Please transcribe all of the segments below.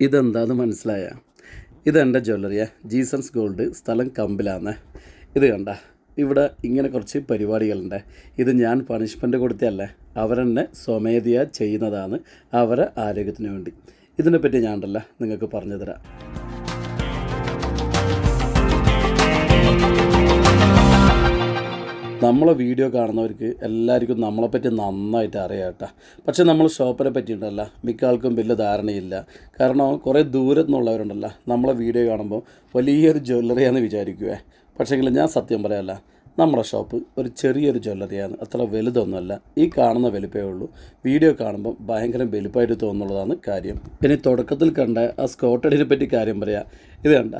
ഇതെന്താന്ന് മനസ്സിലായ? ഇതെന്റെ ജ്വല്ലറിയാ. ജീസൺസ് ഗോൾഡ് സ്ഥലം കമ്പിലാന്ന്. ഇത് കണ്ട ഇവിടെ ഇങ്ങനെ കുറച്ച് പരിപാടികളുണ്ട്. ഇത് ഞാൻ പണിഷ്മെന്റ് കൊടുത്തതല്ലേ? അവരെന്നെ സ്വമേധയാ ചെയ്യുന്നതാണ് അവരെ ആരോഗ്യത്തിന് വേണ്ടി. ഇതിനെപ്പറ്റി ഞാൻ ഉണ്ടല്ല നിങ്ങൾക്ക് പറഞ്ഞു തരാം. നമ്മളെ വീഡിയോ കാണുന്നവർക്ക് എല്ലാവർക്കും നമ്മളെപ്പറ്റി നന്നായിട്ട് അറിയാം കേട്ടോ. പക്ഷേ നമ്മൾ ഷോപ്പിനെ പറ്റിയിട്ടല്ല മിക്ക ആൾക്കും വലിയ ധാരണയില്ല. കാരണം കുറേ ദൂരത്തു നിന്നുള്ളവരുണ്ടല്ലോ നമ്മളെ വീഡിയോ കാണുമ്പോൾ വലിയൊരു ജ്വല്ലറിയാന്ന് വിചാരിക്കുവേ. പക്ഷേങ്കിൽ ഞാൻ സത്യം പറയാമല്ല നമ്മുടെ ഷോപ്പ് ഒരു ചെറിയൊരു ജ്വല്ലറിയാണ് അത്ര വലുതൊന്നുമല്ല. ഈ കാണുന്ന വലിപ്പേ ഉള്ളൂ. വീഡിയോ കാണുമ്പോൾ ഭയങ്കര വലുപ്പമായിട്ട് തോന്നുന്നുള്ളതാണ് കാര്യം. പിന്നെ തുടക്കത്തിൽ കണ്ട ആ സ്കോട്ടഡിനെ പറ്റി കാര്യം പറയാം. ഇത് കണ്ട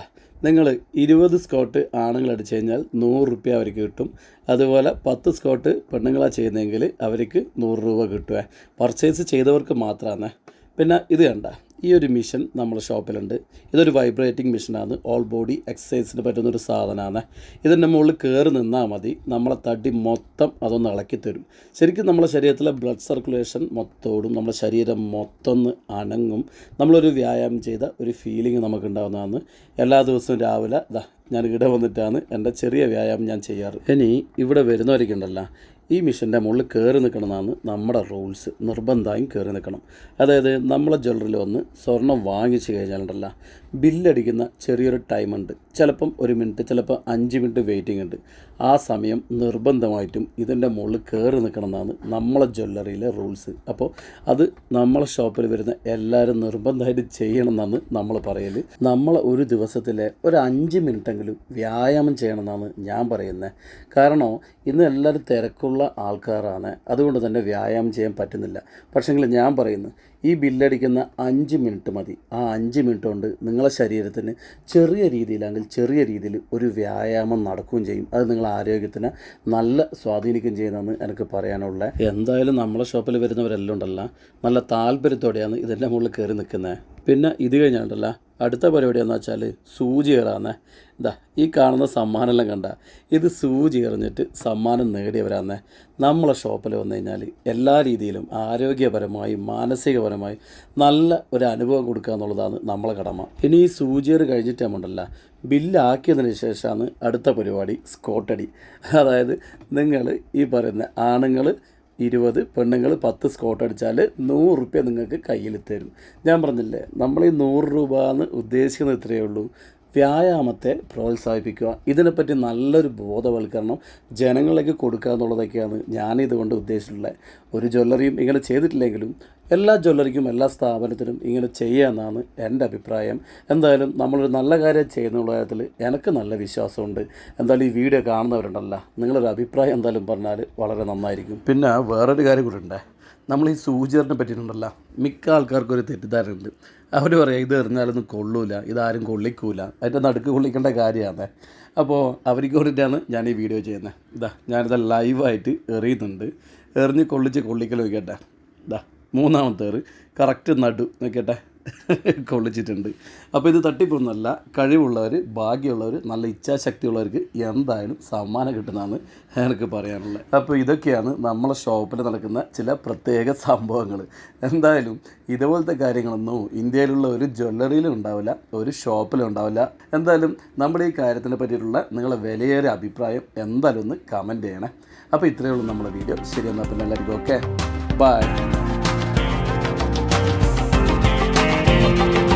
നിങ്ങൾ ഇരുപത് സ്കോട്ട് ആണുങ്ങൾ അടിച്ചു കഴിഞ്ഞാൽ നൂറ് റുപ്യ അവർക്ക് കിട്ടും. അതുപോലെ പത്ത് സ്കോട്ട് പെണ്ണുങ്ങളാണ് ചെയ്യുന്നതെങ്കിൽ അവർക്ക് നൂറ് രൂപ കിട്ടുക പർച്ചേസ് ചെയ്തവർക്ക് മാത്രമാണ് പിന്നെ ഇത് കണ്ട ഈ ഒരു മിഷൻ നമ്മുടെ ഷോപ്പിലുണ്ട്. ഇതൊരു വൈബ്രേറ്റിംഗ് മിഷനാണ് ഓൾ ബോഡി എക്സസൈസിന് പറ്റുന്നൊരു സാധനമാണ് ഇതിന്റെ മുകളിൽ കയറി നിന്നാൽ മതി. നമ്മളെ തടി മൊത്തം അതൊന്ന് ഇളക്കി തരും. ശരിക്കും നമ്മുടെ ശരീരത്തിലെ ബ്ലഡ് സർക്കുലേഷൻ മൊത്തോടും നമ്മുടെ ശരീരം മൊത്തം ഒന്ന് അനങ്ങും. നമ്മളൊരു വ്യായാമം ചെയ്ത ഒരു ഫീലിംഗ് നമുക്കുണ്ടാകുന്നതാണ് എല്ലാ ദിവസവും രാവിലെ ഇതാ ഞാൻ ഇവിടെ വന്നിട്ടാണ് എന്റെ ചെറിയ വ്യായാമം ഞാൻ ചെയ്യാറ്. ഇനി ഇവിടെ വരുന്നവർക്കുണ്ടല്ലോ ഈ മിഷന്റെ മുകളിൽ കയറി നിൽക്കണമെന്നാണ് നമ്മുടെ റൂൾസ്. നിർബന്ധമായും കയറി നിൽക്കണം. അതായത് നമ്മളെ ജ്വല്ലറിയിൽ വന്ന് സ്വർണം വാങ്ങിച്ചു കഴിഞ്ഞാലുണ്ടല്ല ബില്ലടിക്കുന്ന ചെറിയൊരു ടൈമുണ്ട്. ചിലപ്പം ഒരു മിനിറ്റ് ചിലപ്പോൾ അഞ്ച് മിനിറ്റ് വെയിറ്റിംഗ് ഉണ്ട്. ആ സമയം നിർബന്ധമായിട്ടും ഇതിന്റെ മുകളിൽ കയറി നിൽക്കണമെന്നാണ് നമ്മളെ ജ്വല്ലറിയിലെ റൂൾസ് അപ്പോൾ അത് നമ്മളെ ഷോപ്പിൽ വരുന്ന എല്ലാവരും നിർബന്ധമായിട്ട് ചെയ്യണം എന്നാണ് നമ്മൾ പറയൽ നമ്മൾ ഒരു ദിവസത്തിലെ ഒരു അഞ്ച് മിനിറ്റെങ്കിലും വ്യായാമം ചെയ്യണമെന്നാണ് ഞാൻ പറയുന്നത് കാരണം ഇന്ന് എല്ലാവരും തിരക്കുള്ള ആൾക്കാരാണ്. അതുകൊണ്ട് തന്നെ വ്യായാമം ചെയ്യാൻ പറ്റുന്നില്ല. പക്ഷേങ്കിൽ ഞാൻ പറയുന്നു ഈ ബില്ലടിക്കുന്ന അഞ്ച് മിനിറ്റ് മതി. ആ അഞ്ച് മിനിറ്റ് കൊണ്ട് നിങ്ങളെ ശരീരത്തിന് ചെറിയ അല്ലെങ്കിൽ ചെറിയ രീതിയിൽ ഒരു വ്യായാമം നടക്കുകയും ചെയ്യും. അത് നിങ്ങളെ ആരോഗ്യത്തിന് നല്ല സ്വാധീനിക്കുകയും ചെയ്യുന്നതെന്ന് എനിക്ക് പറയാനുള്ള എന്തായാലും നമ്മളെ ഷോപ്പിൽ വരുന്നവരെല്ലാം ഉണ്ടല്ല. നല്ല താല്പര്യത്തോടെയാണ് ഇതിന്റെ മുകളിൽ കയറി നിൽക്കുന്നത്. പിന്നെ ഇത് കഴിഞ്ഞാണ്ടല്ല അടുത്ത പരിപാടി എന്ന് വെച്ചാൽ സൂചി കയറാന്ന്. ഇതാ ഈ കാണുന്ന സമ്മാനമെല്ലാം കണ്ട ഇത് സൂചി എറിഞ്ഞിട്ട് സമ്മാനം നേടിയവരാന്ന്. നമ്മളെ ഷോപ്പിൽ വന്നു കഴിഞ്ഞാൽ എല്ലാ രീതിയിലും ആരോഗ്യപരമായും മാനസികപരമായും നല്ല ഒരു അനുഭവം കൊടുക്കുക എന്നുള്ളതാണ് നമ്മളെ കടമ. ഇനി ഈ സൂചിയർ കഴിഞ്ഞിട്ട് നമ്മണ്ടല്ല ബില്ലാക്കിയതിന് ശേഷമാണ് അടുത്ത പരിപാടി സ്കോട്ടടി. അതായത് നിങ്ങൾ ഈ പറയുന്ന ആണുങ്ങൾ ഇരുപത് പെണ്ണുങ്ങൾ പത്ത് സ്കോട്ട് അടിച്ചാൽ നൂറ് റുപ്യ നിങ്ങൾക്ക് കയ്യിൽ തരും. ഞാൻ പറഞ്ഞില്ലേ നമ്മൾ ഈ നൂറ് രൂപ എന്ന് ഉദ്ദേശിക്കുന്നത് ഇത്രയേ ഉള്ളൂ. വ്യായാമത്തെ പ്രോത്സാഹിപ്പിക്കുക. ഇതിനെപ്പറ്റി നല്ലൊരു ബോധവൽക്കരണം ജനങ്ങളിലേക്ക് കൊടുക്കുക എന്നുള്ളതൊക്കെയാണ് ഞാനിതുകൊണ്ട് ഉദ്ദേശിച്ചിട്ടുള്ളത്. ഒരു ജ്വല്ലറിയും ഇങ്ങനെ ചെയ്തിട്ടില്ലെങ്കിലും എല്ലാ ജ്വല്ലറിക്കും എല്ലാ സ്ഥാപനത്തിനും ഇങ്ങനെ ചെയ്യാമെന്നാണ് എന്റെ അഭിപ്രായം. എന്തായാലും നമ്മളൊരു നല്ല കാര്യം ചെയ്യുന്നുള്ള കാര്യത്തിൽ എനിക്ക് നല്ല വിശ്വാസമുണ്ട്. എന്തായാലും ഈ വീഡിയോ കാണുന്നവരുണ്ടല്ലോ നിങ്ങളൊരു അഭിപ്രായം എന്തായാലും പറഞ്ഞാൽ വളരെ നന്നായിരിക്കും. പിന്നെ വേറൊരു കാര്യം കൂടെ ഉണ്ടേ നമ്മൾ ഈ സൂചിറിനെ പറ്റിയിട്ടുണ്ടല്ലോ മിക്ക ആൾക്കാർക്കും ഒരു തെറ്റിദ്ധാരണയുണ്ട്. അവർ പറയാം ഇത് എറിഞ്ഞാലൊന്നും കൊള്ളൂല ഇതാരും കൊള്ളിക്കൂല അതിന്റെ നടുക്ക് കൊള്ളിക്കേണ്ട കാര്യമാണ്. അപ്പോൾ അവർക്ക് വേണ്ടിയിട്ടാണ് ഞാൻ ഈ വീഡിയോ ചെയ്യുന്നത്. ഇതാ ഞാനിത് ലൈവായിട്ട് എറിയുന്നുണ്ട്. എറിഞ്ഞ് കൊള്ളിച്ച് കൊള്ളിക്കൽ നോക്കട്ടെ ഇതാ. മൂന്നാമത്തെ കറക്റ്റ് നടു നോക്കട്ടെ കൊള്ളിച്ചിട്ടുണ്ട്. അപ്പോൾ ഇത് തട്ടിപ്പൊന്നല്ല കഴിവുള്ളവർ ഭാഗ്യമുള്ളവർ നല്ല ഇച്ഛാശക്തിയുള്ളവർക്ക് എന്തായാലും സമ്മാനം കിട്ടുന്നതാണ് എനിക്ക് പറയാനുള്ളത്. അപ്പോൾ ഇതൊക്കെയാണ് നമ്മളെ ഷോപ്പിൽ നടക്കുന്ന ചില പ്രത്യേക സംഭവങ്ങൾ. എന്തായാലും ഇതുപോലത്തെ കാര്യങ്ങളൊന്നും ഇന്ത്യയിലുള്ള ഒരു ജ്വല്ലറിയിലും ഉണ്ടാവില്ല ഒരു ഷോപ്പിലും ഉണ്ടാവില്ല. എന്തായാലും നമ്മുടെ ഈ കാര്യത്തിനെ പറ്റിയിട്ടുള്ള നിങ്ങളെ വിലയേറെ അഭിപ്രായം എന്തായാലും ഒന്ന് കമന്റ് ചെയ്യണേ. അപ്പോൾ ഇത്രയേ ഉള്ളൂ നമ്മുടെ വീഡിയോ. ശരി എന്നാൽ പിന്നെ എല്ലാവർക്കും ഓക്കെ ബൈ Thank you.